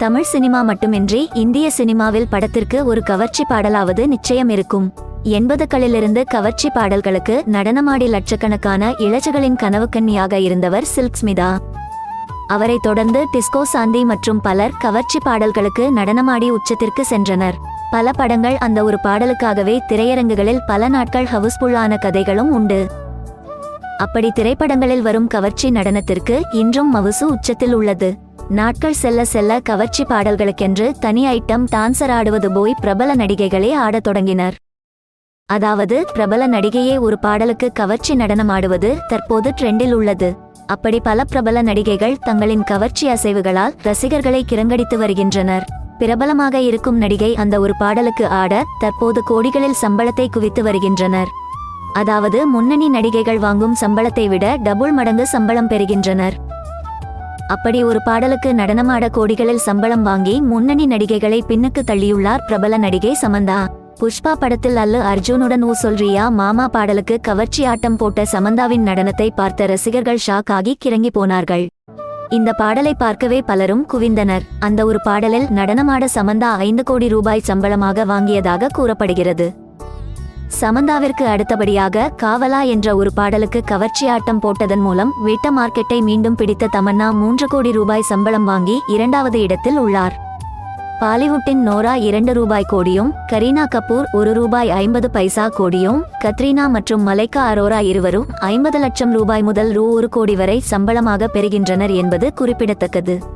Tamil cinema மட்டுமின்றி இந்திய சினிமாவில் படத்திற்கு ஒரு கவர்ச்சி பாடலாவது நிச்சயம் இருக்கும். எண்பதுகளிலிருந்து கவர்ச்சி பாடல்களுக்கு நடனமாடி லட்சக்கணக்கான இளைஞர்களின் கனவுக்கன்னியாக இருந்தவர் சில்க் ஸ்மிதா அவரை தொடர்ந்து டிஸ்கோ சாந்தி மற்றும் பலர் கவர்ச்சி பாடல்களுக்கு நடனமாடி உச்சத்திற்கு சென்றனர். பல படங்கள் அந்த ஒரு பாடலுக்காகவே திரையரங்குகளில் பல நாட்கள் ஹவுஸ்ஃபுல்லான கதைகளும் உண்டு. அப்படி திரைப்படங்களில் வரும் கவர்ச்சி நடனத்திற்கு இன்றும் மவுசு உச்சத்தில் உள்ளது. நாட்கள் செல்ல செல்ல கவர்ச்சி பாடல்களுக்கென்று தனி ஐட்டம் டான்சர் ஆடுவது போய் பிரபல நடிகைகளே ஆடத் தொடங்கினர். அதாவது பிரபல நடிகையே ஒரு பாடலுக்கு கவர்ச்சி நடனம் ஆடுவது தற்போது ட்ரெண்டில் உள்ளது. அப்படி பல பிரபல நடிகைகள் தங்களின் கவர்ச்சி அசைவுகளால் ரசிகர்களை கிரங்கடித்து வருகின்றனர். பிரபலமாக இருக்கும் நடிகை அந்த ஒரு பாடலுக்கு ஆட தற்போது கோடிகளில் சம்பளத்தை குவித்து வருகின்றனர். அதாவது முன்னணி நடிகைகள் வாங்கும் சம்பளத்தை விட டபுள் மடங்கு சம்பளம் பெறுகின்றனர். அப்படி ஒரு பாடலுக்கு நடனமாட கோடிகளில் சம்பளம் வாங்கி முன்னணி நடிகைகளை பின்னுக்கு தள்ளியுள்ளார் பிரபல நடிகை சமந்தா. புஷ்பா படத்தில் அல்லு அர்ஜுனுடன் ஊ சொல்றியா? மாமா பாடலுக்கு கவர்ச்சி ஆட்டம் போட்ட சமந்தாவின் நடனத்தை பார்த்த ரசிகர்கள் ஷாக் ஆகி கிறங்கி போனார்கள். இந்த பாடலை பார்க்கவே பலரும் குவிந்தனர். அந்த ஒரு பாடலில் நடனமாட சமந்தா ஐந்து கோடி ரூபாய் சம்பளமாக வாங்கியதாக கூறப்படுகிறது. சமந்தாவிற்கு அடுத்தபடியாக காவலா என்ற ஒரு பாடலுக்கு கவர்ச்சி ஆட்டம் போட்டதன் மூலம் வீட்ட மார்க்கெட்டை மீண்டும் பிடித்த தமன்னா மூன்று கோடி ரூபாய் சம்பளம் வாங்கி இரண்டாவது இடத்தில் உள்ளார். பாலிவுட்டின் நோரா இரண்டு ரூபாய் கோடியும் கரீனா கபூர் ஒரு ரூபாய் ஐம்பது பைசா கோடியும் கத்ரீனா மற்றும் மலைக்கா அரோரா இருவரும் ஐம்பது லட்சம் ரூபாய் முதல் ரூ ஒரு கோடி வரை சம்பளமாக பெறுகின்றனர் என்பது குறிப்பிடத்தக்கது.